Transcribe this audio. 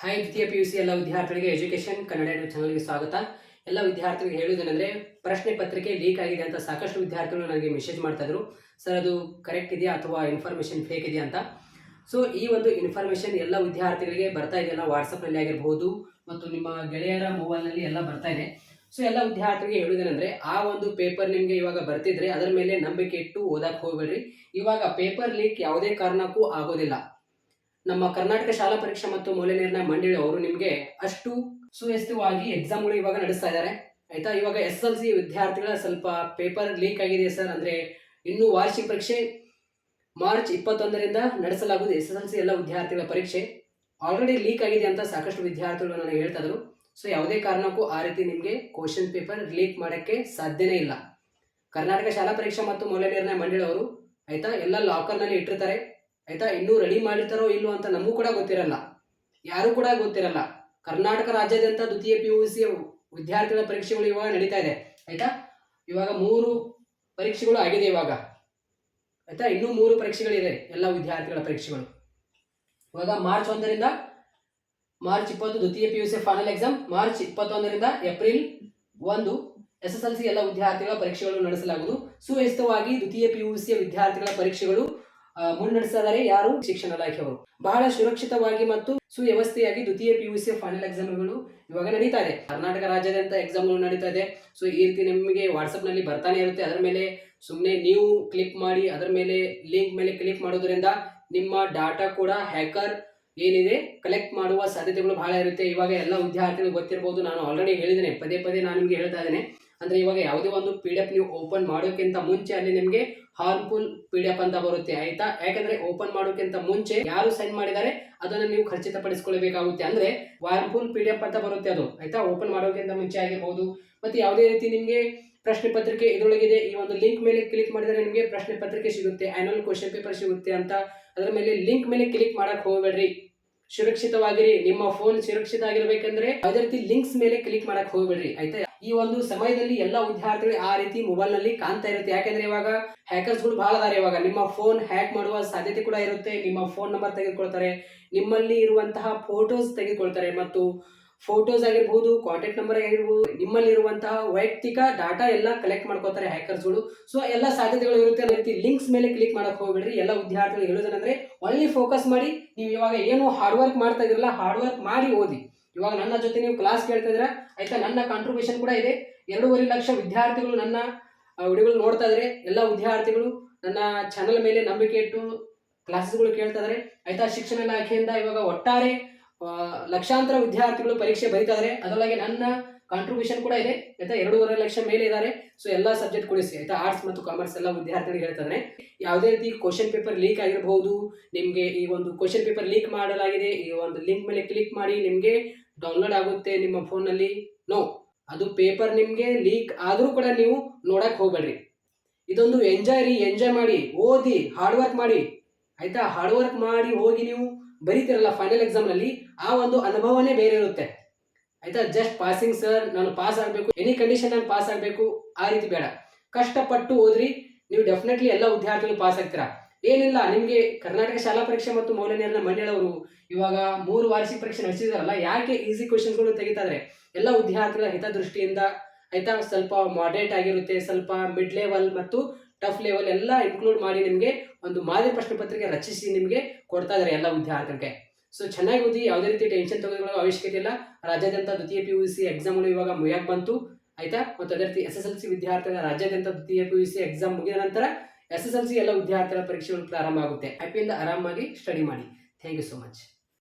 Hi ದ್ವಿತೀಯ P U C ಎಲ್ಲ ವಿದ್ಯಾರ್ಥಿಗಳಿಗೆ ಎಜುಕೇಶನ್ ಕನ್ನಡ ಯೂಟ್ಯೂಬ್ ಚಾನಲ್ಗೆ ಸ್ವಾಗತ. ಎಲ್ಲ ವಿದ್ಯಾರ್ಥಿಗಳಿಗೆ ಹೇಳುವುದೇನೆಂದರೆ ಪ್ರಶ್ನೆ ಪತ್ರಿಕೆ ಲೀಕ್ ಆಗಿದೆ ಅಂತ ಸಾಕಷ್ಟು ವಿದ್ಯಾರ್ಥಿಗಳು ನನಗೆ ಮೆಸೇಜ್ ಮಾಡ್ತಾಯಿದ್ರು ಸರ್ ಅದು ಕರೆಕ್ಟ್ ಇದೆಯಾ ಅಥವಾ ಇನ್ಫಾರ್ಮೇಷನ್ ಫೇಕ್ ಇದೆಯಾ ಅಂತ? ಸೊ ಈ ಒಂದು ಇನ್ಫಾರ್ಮೇಷನ್ ಎಲ್ಲ ವಿದ್ಯಾರ್ಥಿಗಳಿಗೆ ಬರ್ತಾ ಇದೆಯಲ್ಲ ವಾಟ್ಸಪ್ನಲ್ಲಿ ಆಗಿರ್ಬೋದು ಮತ್ತು ನಿಮ್ಮ ಗೆಳೆಯರ ಮೊಬೈಲ್ನಲ್ಲಿ ಎಲ್ಲ ಬರ್ತಾ ಇದೆ. ಸೊ ಎಲ್ಲ ವಿದ್ಯಾರ್ಥಿಗಳಿಗೆ ಹೇಳುವುದೇನೆಂದರೆ ಆ ಒಂದು ಪೇಪರ್ ನಿಮಗೆ ಇವಾಗ ಬರ್ತಿದ್ರೆ ಅದರ ಮೇಲೆ ನಂಬಿಕೆ ಇಟ್ಟು ಓದಕ್ಕೆ ಹೋಗಬೇಡ್ರಿ. ಇವಾಗ ಪೇಪರ್ ಲೀಕ್ ಯಾವುದೇ ಕಾರಣಕ್ಕೂ ಆಗೋದಿಲ್ಲ. ನಮ್ಮ ಕರ್ನಾಟಕ ಶಾಲಾ ಪರೀಕ್ಷಾ ಮತ್ತು ಮೌಲ್ಯ ನಿರ್ಣಯ ಮಂಡಳಿ ಅವರು ನಿಮಗೆ ಅಷ್ಟು ಸುವ್ಯವಸ್ಥಿತವಾಗಿ ಎಕ್ಸಾಮ್ಗಳು ಇವಾಗ ನಡೆಸ್ತಾ ಇದ್ದಾರೆ. ಆಯ್ತಾ? ಇವಾಗ ಎಸ್ ಎಲ್ ಸಿ ವಿದ್ಯಾರ್ಥಿಗಳ ಸ್ವಲ್ಪ ಪೇಪರ್ ಲೀಕ್ ಆಗಿದೆ ಸರ್. ಅಂದ್ರೆ ಇನ್ನು ವಾರ್ಷಿಕ ಪರೀಕ್ಷೆ ಮಾರ್ಚ್ ಇಪ್ಪತ್ತೊಂದರಿಂದ ನಡೆಸಲಾಗುವುದು. ಎಸ್ ಎಸ್ ಎಲ್ ಸಿ ಎಲ್ಲ ವಿದ್ಯಾರ್ಥಿಗಳ ಪರೀಕ್ಷೆ ಆಲ್ರೆಡಿ ಲೀಕ್ ಆಗಿದೆ ಅಂತ ಸಾಕಷ್ಟು ವಿದ್ಯಾರ್ಥಿಗಳು ನನಗೆ ಹೇಳ್ತಾ ಇದ್ರು. ಸೊ ಯಾವುದೇ ಕಾರಣಕ್ಕೂ ಆ ರೀತಿ ನಿಮಗೆ ಕ್ವಶನ್ ಪೇಪರ್ ಲೀಕ್ ಮಾಡೋಕ್ಕೆ ಸಾಧ್ಯನೇ ಇಲ್ಲ. ಕರ್ನಾಟಕ ಶಾಲಾ ಪರೀಕ್ಷಾ ಮತ್ತು ಮೌಲ್ಯ ನಿರ್ಣಯ ಮಂಡಳಿ ಅವರು, ಆಯ್ತಾ? ಎಲ್ಲ ಲಾಕರ್ನಲ್ಲಿ ಇಟ್ಟಿರ್ತಾರೆ. ಆಯ್ತಾ? ಇನ್ನೂ ರೆಡಿ ಮಾಡಿರ್ತಾರೋ ಇಲ್ಲೋ ಅಂತ ನಮಗೂ ಕೂಡ ಗೊತ್ತಿರಲ್ಲ. ಯಾರು ಕೂಡ ಗೊತ್ತಿರಲ್ಲ. ಕರ್ನಾಟಕ ರಾಜ್ಯಾದ್ಯಂತ ದ್ವಿತೀಯ ಪಿ ಯು ಸಿ ವಿದ್ಯಾರ್ಥಿಗಳ ಪರೀಕ್ಷೆಗಳು ಇವಾಗ ನಡೀತಾ ಇದೆ. ಆಯ್ತಾ? ಇವಾಗ ಮೂರು ಪರೀಕ್ಷೆಗಳು ಆಗಿದೆ ಇವಾಗ. ಆಯ್ತಾ? ಇನ್ನೂ ಮೂರು ಪರೀಕ್ಷೆಗಳಿದೆ ಎಲ್ಲ ವಿದ್ಯಾರ್ಥಿಗಳ ಪರೀಕ್ಷೆಗಳು. ಇವಾಗ ಮಾರ್ಚ್ ಒಂದರಿಂದ ಮಾರ್ಚ್ ಇಪ್ಪತ್ತು ದ್ವಿತೀಯ P U C final exam March ಇಪ್ಪತ್ತೊಂದರಿಂದ ಏಪ್ರಿಲ್ ಒಂದು ಎಸ್ ಎಸ್ ಎಲ್ ಸಿ ಎಲ್ಲ ವಿದ್ಯಾರ್ಥಿಗಳ ಪರೀಕ್ಷೆಗಳು ನಡೆಸಲಾಗುವುದು. ಸುವ್ಯಸ್ತವಾಗಿ ದ್ವಿತೀಯ ಪಿ ಯು ಸಿ ವಿದ್ಯಾರ್ಥಿಗಳ ಪರೀಕ್ಷೆಗಳು ಆ, ಮುನ್ನಡೆಸಿದರೆ ಯಾರು? ಶಿಕ್ಷಣ ಇಲಾಖೆಯವರು ಬಹಳ ಸುರಕ್ಷಿತವಾಗಿ ಮತ್ತು ಸುವ್ಯವಸ್ಥೆಯಾಗಿ ದ್ವಿತೀಯ ಪಿ ಯು ಸಿ ಫೈನಲ್ ಎಕ್ಸಾಮ್ಗಳು ಇವಾಗ ನಡೀತಾ ಇದೆ. ಕರ್ನಾಟಕ ರಾಜ್ಯಾದ್ಯಂತ ಎಕ್ಸಾಮ್ಗಳು ನಡೀತಾ ಇದೆ. ಸೊ ಈ ರೀತಿ ನಿಮಗೆ ವಾಟ್ಸಪ್ನಲ್ಲಿ ಬರ್ತಾನೆ ಇರುತ್ತೆ. ಅದರ ಮೇಲೆ ಸುಮ್ಮನೆ ನೀವು ಕ್ಲಿಕ್ ಮಾಡಿ ಅದರ ಮೇಲೆ ಲಿಂಕ್ ಮೇಲೆ ಕ್ಲಿಕ್ ಮಾಡೋದ್ರಿಂದ ನಿಮ್ಮ ಡಾಟಾ ಕೂಡ ಹ್ಯಾಕರ್ ಏನಿದೆ ಕಲೆಕ್ಟ್ ಮಾಡುವ ಸಾಧ್ಯತೆಗಳು ಬಹಳ ಇರುತ್ತೆ. ಇವಾಗ ಎಲ್ಲ ವಿದ್ಯಾರ್ಥಿಗಳು ಗೊತ್ತಿರ್ಬೋದು. ನಾನು ಆಲ್ರೆಡಿ ಹೇಳಿದ್ದೇನೆ. ಪದೇ ಪದೇ ನಾನು ನಿಮಗೆ ಹೇಳ್ತಾ ಇದ್ದೇನೆ. ಅಂದ್ರೆ ಇವಾಗ ಯಾವುದೇ ಒಂದು ಪಿ ಡಿ ಎಫ್ ನೀವು ಓಪನ್ ಮಾಡೋಕ್ಕಿಂತ ಮುಂಚೆ ಅಲ್ಲಿ ನಿಮಗೆ ಹಾರ್ಮ್ಫುಲ್ ಪಿ ಡಿ ಎಫ್ ಅಂತ ಬರುತ್ತೆ, ಆಯ್ತಾ? ಯಾಕಂದ್ರೆ ಓಪನ್ ಮಾಡೋಕ್ಕಿಂತ ಮುಂಚೆ ಯಾರು ಸೈನ್ ಮಾಡಿದ್ದಾರೆ, ಅದನ್ನು ನೀವು ಖಚಿತಪಡಿಸಿಕೊಳ್ಳಬೇಕಾಗುತ್ತೆ. ಅಂದ್ರೆ ವಾರ್ಮ್ಫುಲ್ ಪಿ ಡಿ ಎಫ್ ಅಂತ ಬರುತ್ತೆ ಅದು, ಆಯ್ತಾ? ಓಪನ್ ಮಾಡೋಕ್ಕಿಂತ ಮುಂಚೆ ಆಗಿರ್ಬೋದು. ಮತ್ತೆ ಯಾವುದೇ ರೀತಿ ನಿಮಗೆ ಪ್ರಶ್ನೆ ಪತ್ರಿಕೆ ಇದರೊಳಗಿದೆ, ಈ ಒಂದು ಲಿಂಕ್ ಮೇಲೆ ಕ್ಲಿಕ್ ಮಾಡಿದರೆ ನಿಮಗೆ ಪ್ರಶ್ನೆ ಪತ್ರಿಕೆ ಸಿಗುತ್ತೆ ಆ್ಯನುವಲ್ ಕ್ವಶನ್ ಪೇಪರ್ ಸಿಗುತ್ತೆ ಅಂತ. ಅದರ ಮೇಲೆ ಲಿಂಕ್ ಮೇಲೆ ಕ್ಲಿಕ್ ಮಾಡಕ್ ಹೋಗಬೇಡ್ರಿ. ಸುರಕ್ಷಿತವಾಗಿರಿ. ನಿಮ್ಮ ಫೋನ್ ಸುರಕ್ಷಿತ ಆಗಿರ್ಬೇಕಂದ್ರೆ ಯಾವುದೇ ರೀತಿ ಲಿಂಕ್ಸ್ ಮೇಲೆ ಕ್ಲಿಕ್ ಮಾಡಕ್ ಹೋಗಬೇಡ್ರಿ, ಆಯ್ತಾ? ಈ ಒಂದು ಸಮಯದಲ್ಲಿ ಎಲ್ಲ ವಿದ್ಯಾರ್ಥಿಗಳು ಆ ರೀತಿ ಮೊಬೈಲ್ನಲ್ಲಿ ಕಾಣ್ತಾ ಇರುತ್ತೆ. ಯಾಕೆಂದ್ರೆ ಇವಾಗ ಹ್ಯಾಕರ್ಸ್ಗಳು ಬಹಳ ಅದಾರೆ ಇವಾಗ. ನಿಮ್ಮ ಫೋನ್ ಹ್ಯಾಕ್ ಮಾಡುವ ಸಾಧ್ಯತೆ ಕೂಡ ಇರುತ್ತೆ. ನಿಮ್ಮ ಫೋನ್ ನಂಬರ್ ತೆಗೆದುಕೊಳ್ತಾರೆ. ನಿಮ್ಮಲ್ಲಿ ಇರುವಂತಹ ಫೋಟೋಸ್ ತೆಗೆದುಕೊಳ್ತಾರೆ. ಮತ್ತು ಫೋಟೋಸ್ ಆಗಿರ್ಬೋದು ಕಾಂಟ್ಯಾಕ್ಟ್ ನಂಬರ್ ಆಗಿರ್ಬೋದು, ನಿಮ್ಮಲ್ಲಿ ಇರುವಂತಹ ವೈಯಕ್ತಿಕ ಡಾಟಾ ಎಲ್ಲ ಕಲೆಕ್ಟ್ ಮಾಡ್ಕೋತಾರೆ ಹ್ಯಾಕರ್ಸ್ಗಳು ಸೊ ಎಲ್ಲ ಸಾಧ್ಯತೆಗಳು ಇರುತ್ತೆ ಅದೇ ರೀತಿ ಲಿಂಕ್ಸ್ ಮೇಲೆ ಕ್ಲಿಕ್ ಮಾಡಕ್ ಹೋಗ್ಬೇಡ್ರಿ. ಎಲ್ಲ ವಿದ್ಯಾರ್ಥಿಗಳು ಹೇಳೋದೇನಂದ್ರೆ ಒನ್ಲಿ ಫೋಕಸ್ ಮಾಡಿ, ನೀವು ಇವಾಗ ಏನು ಹಾರ್ಡ್ ವರ್ಕ್ ಮಾಡ್ತಾ ಇದ್ರಲ್ಲ ಹಾರ್ಡ್ ವರ್ಕ್ ಮಾಡಿ ಓದಿ. ಇವಾಗ ನನ್ನ ಜೊತೆ ನೀವು ಕ್ಲಾಸ್ ಕೇಳ್ತಾ ಇದ್ರೆ, ಆಯ್ತಾ? ನನ್ನ ಕಾಂಟ್ರಿಬ್ಯೂಷನ್ ಕೂಡ ಇದೆ. ಎರಡೂವರೆ ಲಕ್ಷ ವಿದ್ಯಾರ್ಥಿಗಳು ನನ್ನ ವಿಡಿಯೋಗಳು ನೋಡ್ತಾ ಇದ್ರೆ. ಎಲ್ಲ ವಿದ್ಯಾರ್ಥಿಗಳು ನನ್ನ ಚಾನಲ್ ಮೇಲೆ ನಂಬಿಕೆ ಇಟ್ಟು ಕ್ಲಾಸಸ್ಗಳು ಕೇಳ್ತಾ ಇದ್ದಾರೆ ಆಯ್ತಾ? ಶಿಕ್ಷಣ ಇಲಾಖೆಯಿಂದ ಇವಾಗ ಒಟ್ಟಾರೆ ಲಕ್ಷಾಂತರ ವಿದ್ಯಾರ್ಥಿಗಳು ಪರೀಕ್ಷೆ ಬರೀತಾ ಇದ್ದಾರೆ ಅದರೊಳಗೆ ನನ್ನ ಕಾಂಟ್ರಿಬ್ಯೂಷನ್ ಕೂಡ ಇದೆ. ಆಯ್ತಾ? ಎರಡೂವರೆ ಲಕ್ಷ ಮೇಲೆ ಇದ್ದಾರೆ ಸೊ ಎಲ್ಲ ಸಬ್ಜೆಕ್ಟ್ ಕೊಡಿಸಿ ಆಯ್ತಾ? ಆರ್ಟ್ಸ್ ಮತ್ತು ಕಾಮರ್ಸ್ ಎಲ್ಲ ವಿದ್ಯಾರ್ಥಿಗಳು ಹೇಳ್ತಾರೆ ಯಾವುದೇ ರೀತಿ ಕ್ವಶನ್ ಪೇಪರ್ ಲೀಕ್ ಆಗಿರಬಹುದು ನಿಮಗೆ ಈ ಒಂದು ಕ್ವಶನ್ ಪೇಪರ್ ಲೀಕ್ ಮಾಡಲಾಗಿದೆ, ಈ ಒಂದು ಲಿಂಕ್ ಮೇಲೆ ಕ್ಲಿಕ್ ಮಾಡಿ, ನಿಮಗೆ ಡೌನ್ಲೋಡ್ ಆಗುತ್ತೆ ನಿಮ್ಮ ಫೋನಲ್ಲಿ? ನೋ ಅದು ಪೇಪರ್ ನಿಮಗೆ ಲೀಕ್ ಆದರೂ ಕೂಡ ನೀವು ನೋಡಕ್ಕೆ ಹೋಗಬೇಡ್ರಿ. ಇದೊಂದು ಎಂಜಾಯ್ ರೀ, ಎಂಜಾಯ್ ಮಾಡಿ, ಓದಿ ಹಾರ್ಡ್ ವರ್ಕ್ ಮಾಡಿ. ಆಯಿತಾ? ಹಾರ್ಡ್ ವರ್ಕ್ ಮಾಡಿ ಹೋಗಿ ನೀವು ಬರೀತಿರಲ್ಲ ಫೈನಲ್ ಎಕ್ಸಾಮ್ನಲ್ಲಿ ಆ ಒಂದು ಅನುಭವನೇ ಬೇರೆ ಇರುತ್ತೆ ಆಯಿತಾ? ಜಸ್ಟ್ ಪಾಸಿಂಗ್ ಸರ್ ನಾನು ಪಾಸ್ ಆಗಬೇಕು. ಎನಿ ಕಂಡೀಷನ್ ನಾನು ಪಾಸ್ ಆಗಬೇಕು, ಆ ರೀತಿ ಬೇಡ. ಕಷ್ಟಪಟ್ಟು ಓದ್ರಿ. ನೀವು ಡೆಫಿನೆಟ್ಲಿ ಎಲ್ಲ ವಿದ್ಯಾರ್ಥಿಗಳು ಪಾಸ್ ಆಗ್ತೀರಾ. ಏನಿಲ್ಲ, ನಿಮಗೆ ಕರ್ನಾಟಕ ಶಾಲಾ ಪರೀಕ್ಷೆ ಮತ್ತು ಮೌಲ್ಯ ನಿರ್ಣಯ ಮಂಡಳಿಯವರು ಇವಾಗ ಮೂರು ವಾರ್ಷಿಕ ಪರೀಕ್ಷೆ ನಡೆಸಿದಾರಲ್ಲ, ಯಾಕೆ ಈಸಿ ಕ್ವಶನ್ಸ್ಗಳು ತೆಗಿತಾರೆ ಎಲ್ಲ ವಿದ್ಯಾರ್ಥಿಗಳ ಹಿತದೃಷ್ಟಿಯಿಂದ ಆಯ್ತಾ, ಸ್ವಲ್ಪ ಮಾಡರೇಟ್ ಆಗಿರುತ್ತೆ, ಸ್ವಲ್ಪ ಮಿಡ್ ಲೆವೆಲ್ ಮತ್ತು ಟಫ್ ಲೆವೆಲ್ ಎಲ್ಲ ಇನ್ಕ್ಲೂಡ್ ಮಾಡಿ ನಿಮಗೆ ಒಂದು ಮಾದರಿ ಪ್ರಶ್ನೆ ಪತ್ರಿಕೆ ರಚಿಸಿ ನಿಮಗೆ ಕೊಡ್ತಾ ಇದ್ದಾರೆ ಎಲ್ಲ ವಿದ್ಯಾರ್ಥಿಗಳಿಗೆ. ಸೊ ಚೆನ್ನಾಗಿ ಓದಿ, ಯಾವುದೇ ರೀತಿ ಟೆನ್ಷನ್ ತಗೋಕೊಳ್ಳೋ ಅವಶ್ಯಕತೆ ಇಲ್ಲ. ರಾಜ್ಯಾದ್ಯಂತ ದ್ವಿತೀಯ ಪಿ ಯು ಸಿ ಎಕ್ಸಾಮ್ಗಳು ಇವಾಗ ಮುಯಾಕ್ ಬಂತು. ಆಯ್ತಾ? ಮತ್ತು ಅದೇ ರೀತಿ ಎಸ್ ಎಸ್ ಎಲ್ ಸಿ ವಿದ್ಯಾರ್ಥಿಗಳ ರಾಜ್ಯಾದ್ಯಂತ ದ್ವಿತೀಯ ಪಿ ಯು ಸಿ ಎಕ್ಸಾಮ್ ಮುಗಿದ ನಂತರ ಎಸ್ ಎಸ್ ಎಲ್ ಸಿ ಎಲ್ಲ ವಿದ್ಯಾರ್ಥಿಗಳ ಪರೀಕ್ಷೆಗಳು ಪ್ರಾರಂಭ ಆಗುತ್ತೆ. ಹ್ಯಾಪಿಯಿಂದ ಆರಾಮಾಗಿ ಸ್ಟಡಿ ಮಾಡಿ. Thank you so much